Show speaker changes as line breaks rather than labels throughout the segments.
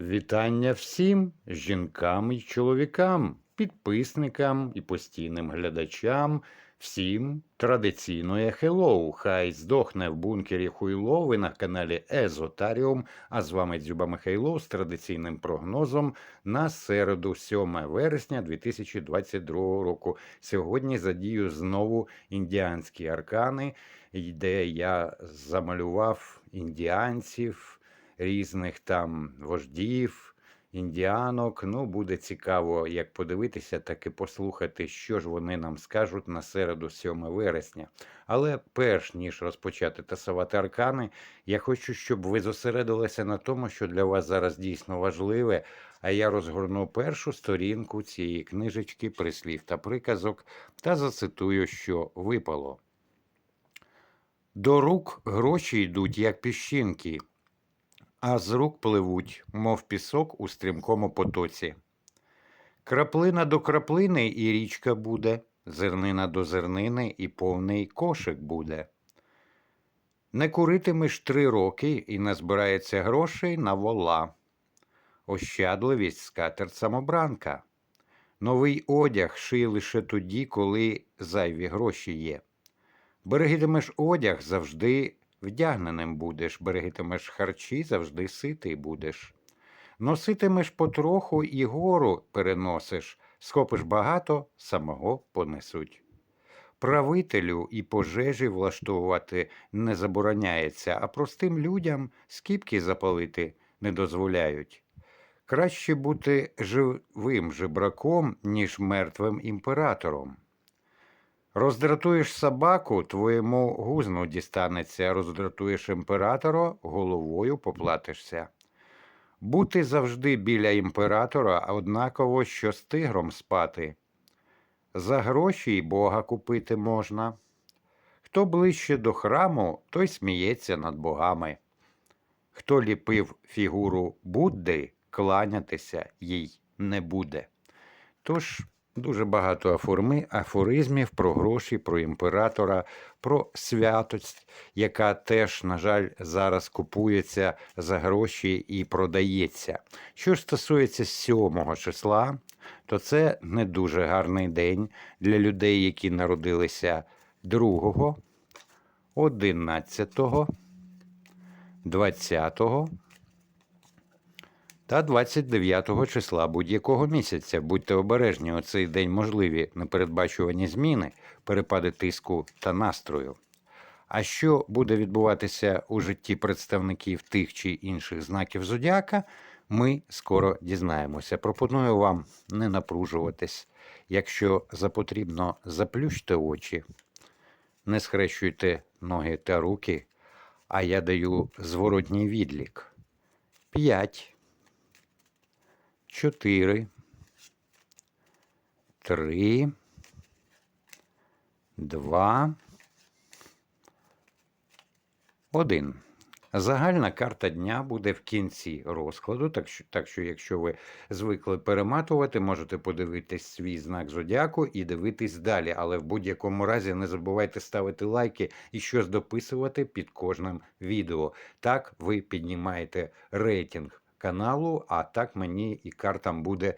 Вітання всім жінкам і чоловікам, підписникам і постійним глядачам, всім традиційної хеллоу. Хай здохне в бункері Хуйло. Ви на каналі Езотаріум. А з вами Дзюба Михайло з традиційним прогнозом на середу, 7 вересня 2022 року. Сьогодні задію знову індіанські аркани, де я замалював індіанців різних там вождів, індіанок. Ну, буде цікаво як подивитися, так і послухати, що ж вони нам скажуть на середу 7 вересня. Але перш ніж розпочати тасувати аркани, я хочу, щоб ви зосередилися на тому, що для вас зараз дійсно важливе. А я розгорну першу сторінку цієї книжечки прислів та приказок та зацитую, що випало. До рук гроші йдуть, як піщинки, а з рук пливуть, мов пісок у стрімкому потоці. Краплина до краплини і річка буде, зернина до зернини і повний кошик буде. Не куритимеш три роки і назбирається грошей на вола. Ощадливість скатерть самобранка. Новий одяг ший лише тоді, коли зайві гроші є. Берегитимеш одяг завжди вдягненим будеш, берегитимеш харчі, завжди ситий будеш. Носитимеш потроху і гору переносиш, схопиш багато, самого понесуть. Правителю і пожежі влаштовувати не забороняється, а простим людям скіпки запалити не дозволяють. Краще бути живим жебраком, ніж мертвим імператором. Роздратуєш собаку, твоєму гузну дістанеться, роздратуєш імператора, головою поплатишся. Бути завжди біля імператора, однаково, що з тигром спати. За гроші й Бога купити можна. Хто ближче до храму, той сміється над богами. Хто ліпив фігуру Будди, кланятися їй не буде. Тож Дуже багато аформи, афоризмів про гроші, про імператора, про святость, яка теж, на жаль, зараз купується за гроші і продається. Що ж стосується 7 числа, то це не дуже гарний день для людей, які народилися 2, 11, 20 та 29 числа будь-якого місяця. Будьте обережні у цей день можливі непередбачувані зміни, перепади тиску та настрою. А що буде відбуватися у житті представників тих чи інших знаків зодіака, ми скоро дізнаємося. Пропоную вам не напружуватись. Якщо запотрібно, заплющте очі, не схрещуйте ноги та руки, а я даю зворотній відлік. П'ять. 4, 3, 2, 1. Загальна карта дня буде в кінці розкладу, так що, так що, якщо ви звикли перематувати, можете подивитись свій знак зодіаку і дивитись далі. Але в будь-якому разі не забувайте ставити лайки і щось дописувати під кожним відео. Так ви піднімаєте рейтинг каналу, а так мені і картам буде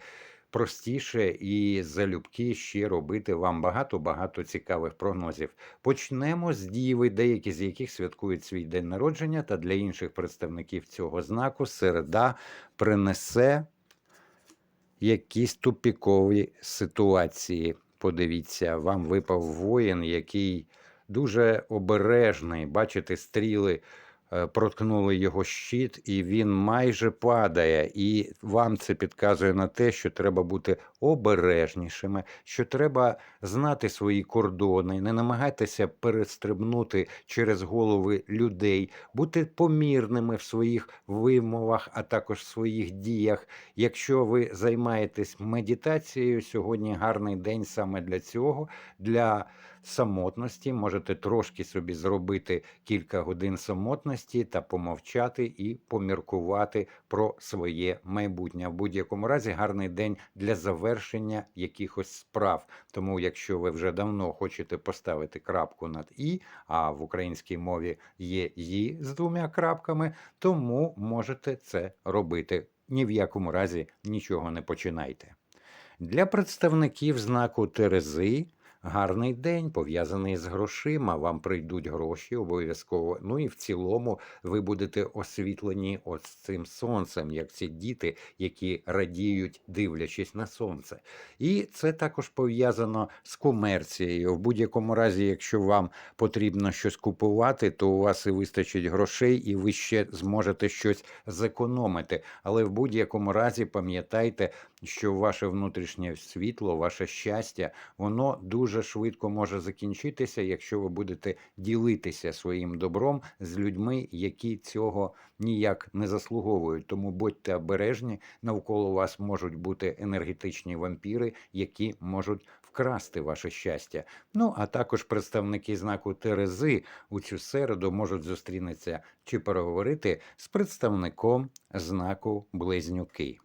простіше і залюбки ще робити вам багато-багато цікавих прогнозів. Почнемо з діви, деякі з яких святкують свій день народження, та для інших представників цього знаку середа принесе якісь тупікові ситуації. Подивіться, вам випав воїн, який дуже обережний. Бачите, стріли проткнули його щит, і він майже падає. І вам це підказує на те, що треба бути обережнішими, що треба знати свої кордони, не намагайтеся перестрибнути через голови людей, бути помірними в своїх вимовах, а також в своїх діях. Якщо ви займаєтесь медитацією, сьогодні гарний день саме для цього. для самотності, можете трошки собі зробити кілька годин самотності та помовчати і поміркувати про своє майбутнє. В будь-якому разі гарний день для завершення якихось справ. Тому, якщо ви вже давно хочете поставити крапку над і, а в українській мові є «і» з двома крапками, тому можете це робити ні в якому разі нічого не починайте. Для представників знаку Терези гарний день пов'язаний з грошима. Вам прийдуть гроші обов'язково. Ну і в цілому ви будете освітлені ось цим сонцем, як ці діти, які радіють, дивлячись на сонце. І це також пов'язано з комерцією. В будь-якому разі, якщо вам потрібно щось купувати, то у вас і вистачить грошей, і ви ще зможете щось зекономити. Але в будь-якому разі пам'ятайте, що ваше внутрішнє світло, ваше щастя, воно дуже швидко може закінчитися, якщо ви будете ділитися своїм добром з людьми, які цього ніяк не заслуговують. Тому будьте обережні, навколо вас можуть бути енергетичні вампіри, які можуть вкрасти ваше щастя. Ну а також представники знаку Терези у цю середу можуть зустрінутися чи переговорити з представником знаку Близнюки.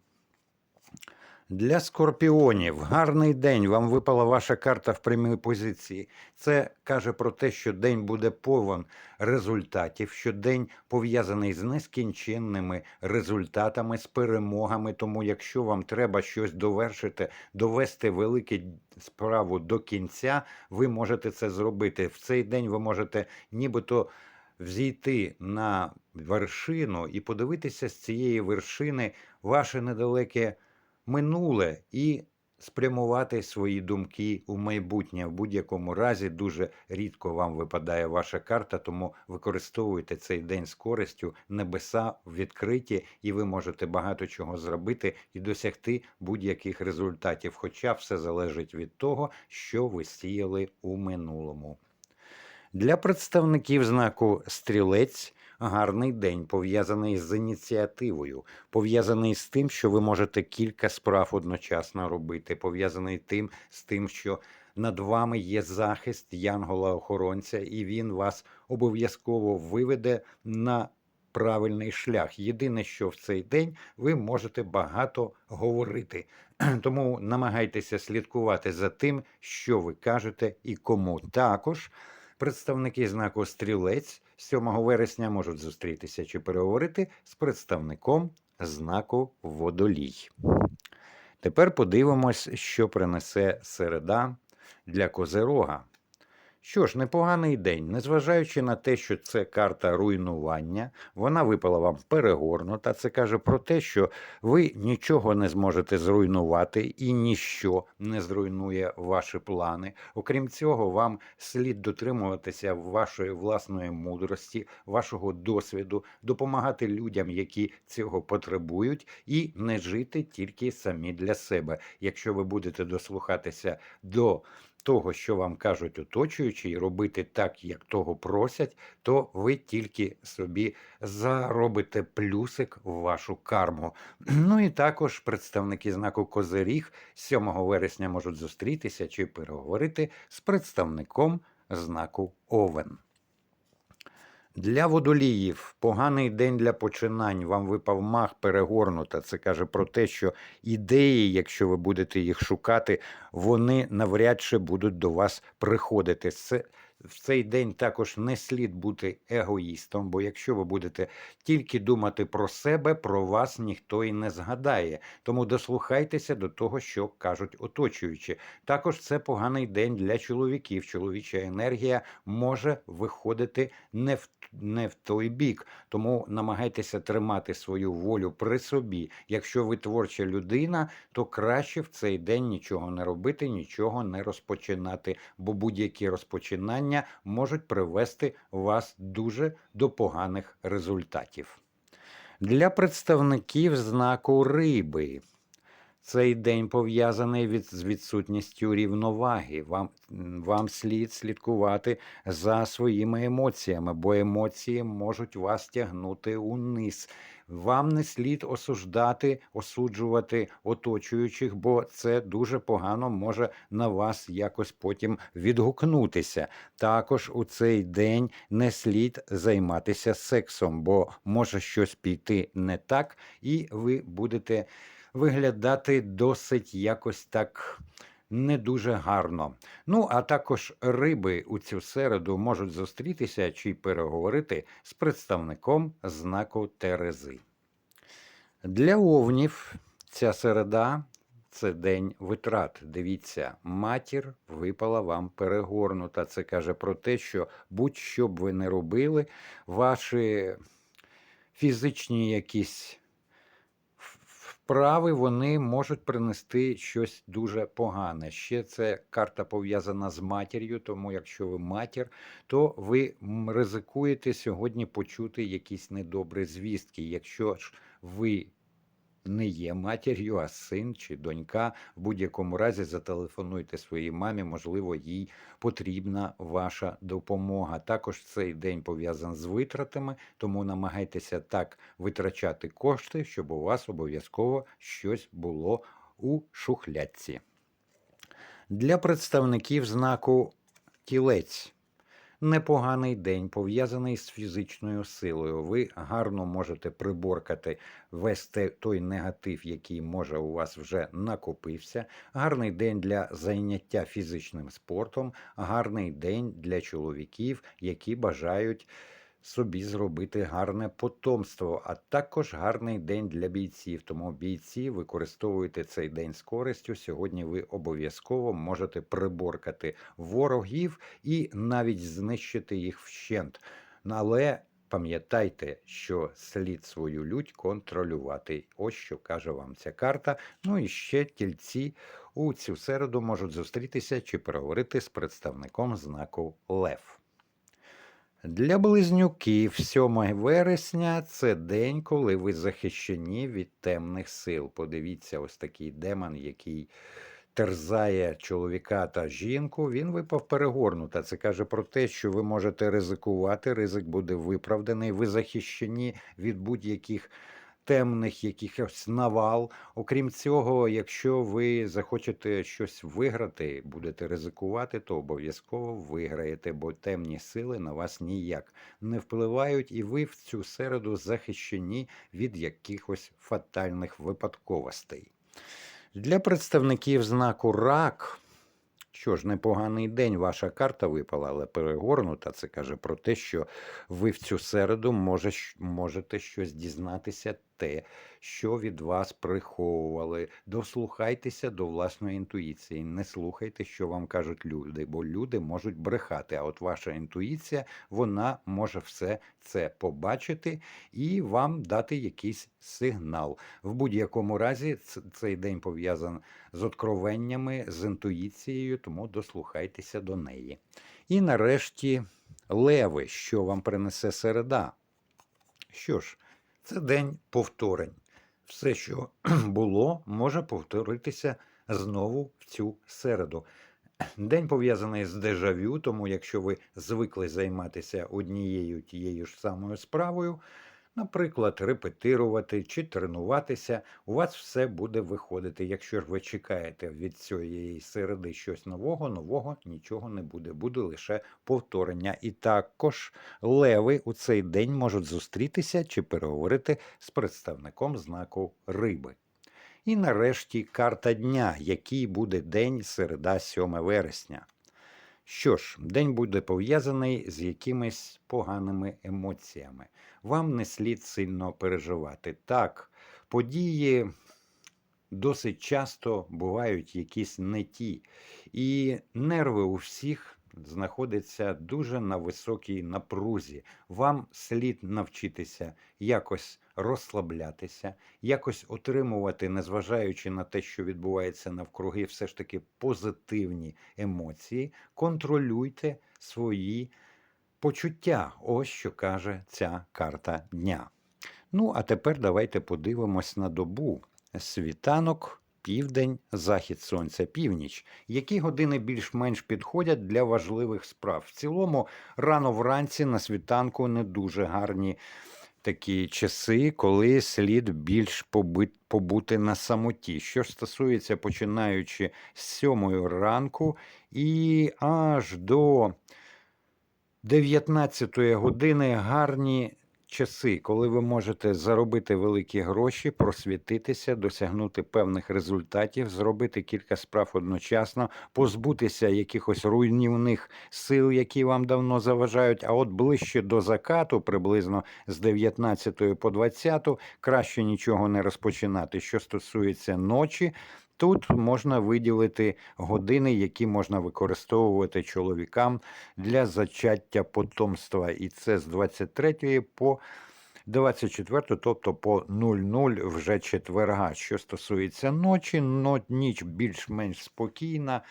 Для скорпіонів гарний день. Вам випала ваша карта в прямій позиції. Це каже про те, що день буде повен результатів, що день пов'язаний з нескінченними результатами, з перемогами. Тому, якщо вам треба щось довершити, довести велику справу до кінця, ви можете це зробити. В цей день ви можете нібито взійти на вершину і подивитися з цієї вершини ваше недалеке минуле і спрямувати свої думки у майбутнє. В будь-якому разі дуже рідко вам випадає ваша карта, тому використовуйте цей день з користю. Небеса відкриті, і ви можете багато чого зробити і досягти будь-яких результатів. Хоча все залежить від того, що ви сіяли у минулому. Для представників знаку стрілець гарний день пов'язаний з ініціативою, пов'язаний з тим, що ви можете кілька справ одночасно робити, пов'язаний тим з тим, що над вами є захист янгола-охоронця, і він вас обов'язково виведе на правильний шлях. Єдине, що в цей день ви можете багато говорити. Тому намагайтеся слідкувати за тим, що ви кажете і кому також. Представники знаку стрілець 7 вересня можуть зустрітися чи переговорити з представником знаку водолій. Тепер подивимось, що принесе середа для Козерога. Що ж, непоганий день, незважаючи на те, що це карта руйнування, вона випала вам перегорнута. Це каже про те, що ви нічого не зможете зруйнувати і ніщо не зруйнує ваші плани. Окрім цього, вам слід дотримуватися вашої власної мудрості, вашого досвіду, допомагати людям, які цього потребують, і не жити тільки самі для себе. Якщо ви будете дослухатися до того, що вам кажуть оточуючі, і робити так, як того просять, то ви тільки собі заробите плюсик в вашу карму. Ну і також представники знаку Козиріг 7 вересня можуть зустрітися чи переговорити з представником знаку Овен. Для водоліїв поганий день для починань. Вам випав мах перегорнута. Це каже про те, що ідеї, якщо ви будете їх шукати, вони навряд чи будуть до вас приходити. Це в цей день також не слід бути егоїстом, бо якщо ви будете тільки думати про себе, про вас ніхто і не згадає. Тому дослухайтеся до того, що кажуть оточуючі. Також це поганий день для чоловіків. Чоловіча енергія може виходити не в не в той бік, тому намагайтеся тримати свою волю при собі. Якщо ви творча людина, то краще в цей день нічого не робити, нічого не розпочинати, бо будь-які розпочинання можуть привести вас дуже до поганих результатів. Для представників знаку риби. Цей день пов'язаний від, з відсутністю рівноваги. Вам, вам слід слідкувати за своїми емоціями, бо емоції можуть вас тягнути униз. Вам не слід осуждати, осуджувати оточуючих, бо це дуже погано може на вас якось потім відгукнутися. Також у цей день не слід займатися сексом, бо може щось піти не так, і ви будете виглядати досить якось так. Не дуже гарно. Ну, а також риби у цю середу можуть зустрітися чи переговорити з представником знаку Терези. Для овнів ця середа це день витрат. Дивіться, матір випала вам перегорнута. Це каже про те, що будь-що б ви не робили, ваші фізичні якісь вправи вони можуть принести щось дуже погане. Ще це карта пов'язана з матір'ю, тому якщо ви матір, то ви ризикуєте сьогодні почути якісь недобрі звістки. Якщо ж ви не є матір'ю, а син чи донька, в будь-якому разі зателефонуйте своїй мамі, можливо, їй потрібна ваша допомога. Також цей день пов'язаний з витратами, тому намагайтеся так витрачати кошти, щоб у вас обов'язково щось було у шухлядці. Для представників знаку тілець. Непоганий день пов'язаний з фізичною силою. Ви гарно можете приборкати весь той негатив, який може у вас вже накопився. Гарний день для зайняття фізичним спортом, гарний день для чоловіків, які бажають собі зробити гарне потомство, а також гарний день для бійців. Тому бійці використовуйте цей день з користю. Сьогодні ви обов'язково можете приборкати ворогів і навіть знищити їх вщент. Але пам'ятайте, що слід свою лють контролювати. Ось що каже вам ця карта. Ну і ще тільці у цю середу можуть зустрітися чи переговорити з представником знаку Лев. Для близнюків 7 вересня це день, коли ви захищені від темних сил. Подивіться, ось такий демон, який терзає чоловіка та жінку. Він випав перегорнута. Це каже про те, що ви можете ризикувати, ризик буде виправданий. Ви захищені від будь-яких темних якихось навал. Окрім цього, якщо ви захочете щось виграти, будете ризикувати, то обов'язково виграєте, бо темні сили на вас ніяк не впливають, і ви в цю середу захищені від якихось фатальних випадковостей. Для представників знаку рак. Що ж, непоганий день, ваша карта випала, але перегорнута. Це каже про те, що ви в цю середу може, можете щось дізнатися те, що від вас приховували. Дослухайтеся до власної інтуїції. Не слухайте, що вам кажуть люди, бо люди можуть брехати. А от ваша інтуїція, вона може все це побачити і вам дати якийсь сигнал. В будь-якому разі цей день пов'язаний з откровеннями, з інтуїцією, тому дослухайтеся до неї. І нарешті леви, що вам принесе середа. Що ж, це день повторень. Все, що було, може повторитися знову в цю середу. День пов'язаний з дежавю, тому якщо ви звикли займатися однією тією ж самою справою, наприклад, репетирувати чи тренуватися, у вас все буде виходити. Якщо ж ви чекаєте від цієї середи щось нового, нового нічого не буде, буде лише повторення. І також леви у цей день можуть зустрітися чи переговорити з представником знаку риби. І нарешті карта дня, який буде день середа 7 вересня. Що ж, день буде пов'язаний з якимись поганими емоціями. Вам не слід сильно переживати. Так, події досить часто бувають якісь не ті, і нерви у всіх знаходяться дуже на високій напрузі. Вам слід навчитися якось розслаблятися, якось отримувати, незважаючи на те, що відбувається навкруги, все ж таки позитивні емоції. Контролюйте свої почуття. Ось що каже ця карта дня. Ну, а тепер давайте подивимось на добу. Світанок, південь, захід сонця, північ. Які години більш-менш підходять для важливих справ? В цілому, рано вранці на світанку не дуже гарні такі часи, коли слід більш побути на самоті. Що ж стосується починаючи з сьомої ранку і аж до 19 години гарні часи, коли ви можете заробити великі гроші, просвітитися, досягнути певних результатів, зробити кілька справ одночасно, позбутися якихось руйнівних сил, які вам давно заважають. А от ближче до закату, приблизно з 19 по 20, краще нічого не розпочинати. Що стосується ночі, тут можна виділити години, які можна використовувати чоловікам для зачаття потомства. І це з 23 по 24, тобто по 00 вже четверга. Що стосується ночі, но ніч більш-менш спокійна.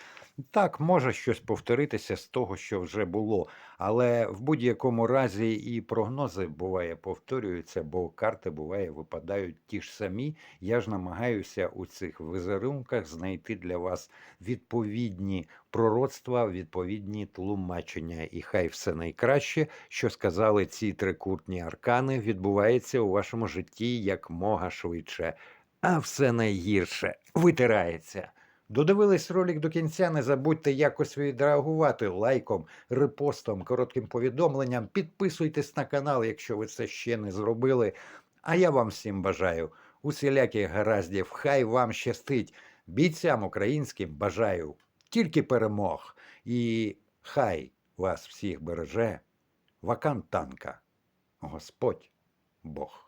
Так, може щось повторитися з того, що вже було, але в будь-якому разі і прогнози буває повторюються, бо карти буває випадають ті ж самі. Я ж намагаюся у цих візерунках знайти для вас відповідні пророцтва, відповідні тлумачення. І хай все найкраще, що сказали ці трикутні аркани, відбувається у вашому житті якмога швидше, а все найгірше витирається. Додивились ролик до кінця. Не забудьте якось відреагувати лайком, репостом, коротким повідомленням. Підписуйтесь на канал, якщо ви це ще не зробили. А я вам всім бажаю усіляких гараздів. Хай вам щастить. Бійцям українським бажаю тільки перемог. І хай вас всіх береже вакант танка. Господь Бог.